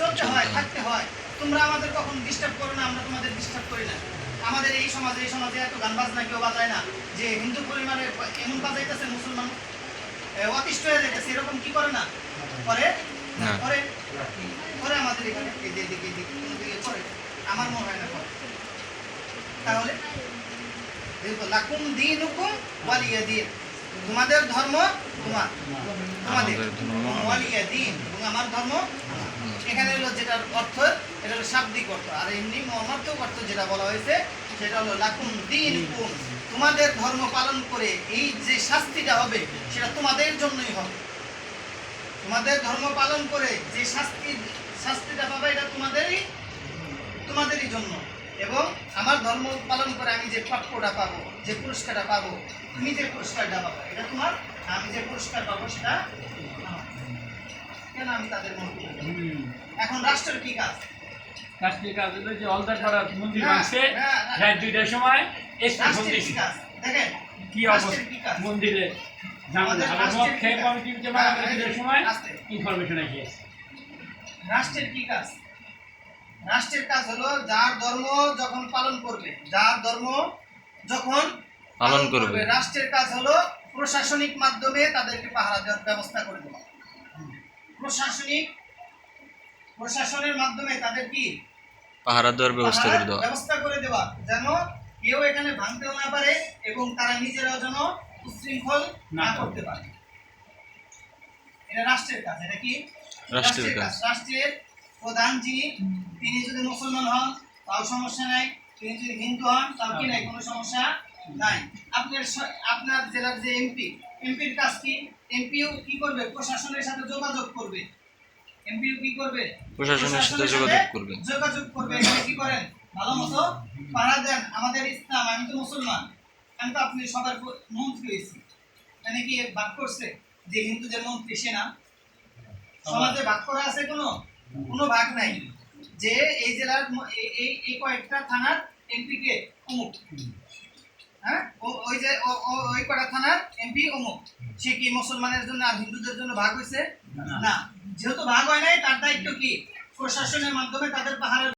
চলতে হয় থাকতে হয়। তোমরা আমাদের কখন ডিস্টার্ব করো না আমরা তোমাদের ডিস্টার্ব করি না। আমাদের এই সমাজে এই সমাজে এত গান বাজনা কেউ বাজায় না যে হিন্দু পরিবারে এমন বাজাইতেছে মুসলমান অতিষ্ঠ হয়ে যাইতেছে এরকম কি করে না? করে? করে? করে আমাদের এখানে। এদিকে এদিকে করে? আমার মনে হয় না করে। তাহলে? দেখো লাকুম দিন হুকুম ওয়ালিয়া দিন তোমাদের ধর্ম তোমার। তোমাদের। এবং আমার ধর্ম এখানে হলো যেটার অর্থ এটা হলো শাব্দিক অর্থ। আর এমনি মর্মার্থক অর্থ যেটা বলা হয়েছে সেটা হলো লাকুম দিন হুকুম তোমাদের ধর্ম পালন করে এই যে শাস্তিটা হবে সেটা তোমাদের জন্যই হবে। তোমাদের ধর্ম পালন করে যে শাস্তি শাস্তিটা পাবে এটা তোমাদেরই তোমাদেরই জন্য। এবং আমার ধর্ম পালন করে আমি যে প্রাপ্যটা পাবো যে পুরস্কারটা পাবো তুমি যে পুরস্কারটা পাবো এটা তোমার আমি যে পুরস্কার পাবো সেটা কেন আমি তাদের মনে এখন রাষ্ট্রের কি কাজ? রাষ্ট্রীয় কাজ হলো যে অলদারপাড়া মন্দির ভাঙছে না, না। রাত দুইটার সময় রাষ্ট্রের কি কাজ? দেখেন কি অবস্থা? মন্দিরে রাষ্ট্রের হ্যাঁ। ইনফরমেশন আসিয়েছে রাষ্ট্রের কি কাজ? রাষ্ট্রের কাজ হলো যার ধর্ম যখন পালন করবে যার ধর্ম যখন পালন করবে। রাষ্ট্রের কাজ হলো প্রশাসনিক মাধ্যমে তাদেরকে পাহারা দেওয়ার ব্যবস্থা করে দেওয়া। প্রশাসনিক প্রশাসনের মাধ্যমে তাদের কি? পাহারা দেওয়ার ব্যবস্থা করে দেওয়া। ব্যবস্থা করে দেওয়া। যেন কেউ এখানে ভাঙতেও না পারে এবং তারা নিজেরাও যেন উচ্ছৃঙ্খল না না করতে পারে। এটা রাষ্ট্রের কাজ এটা কি? রাষ্ট্রের কাজ। রাষ্ট্রের প্রধান যিনি তিনি যদি মুসলমান হন তাও সমস্যা নাই। তিনি যদি হিন্দু হন তাও কি নাই? কোনো সমস্যা নাই। আপনার আপনার জেলার যে এমপি এমপির কাজ কি? এমপিও কি করবে? প্রশাসনের সাথে যোগাযোগ করবে। এমপিও কি করবে? প্রশাসনের সাথে যোগাযোগ করবে। যোগাযোগ করবে। কি করেন? ভালো মতো পাড়া দেন। আমাদের ইসলাম আমি তো মুসলমান। আমি তো আপনি সবার মন্ত্রী হয়েছি। মানে কি ভাগ করছে? যে হিন্দুদের মন্ত্রী সে না? সমাজে ভাগ করা আছে কোনো? কোনো ভাগ নাই। যে এই জেলার এই- এই কয়েকটা থানার এমপি কে অমুক। হ্যাঁ? ওই যে ওই কটা থানার এমপি অমুক। সে কি মুসলমানের জন্য আর হিন্দুদের জন্য ভাগ হয়েছে না। যেহেতু ভাগ হয় নাই তার দায়িত্ব কি? প্রশাসনের মাধ্যমে তাদের পাহাড়ের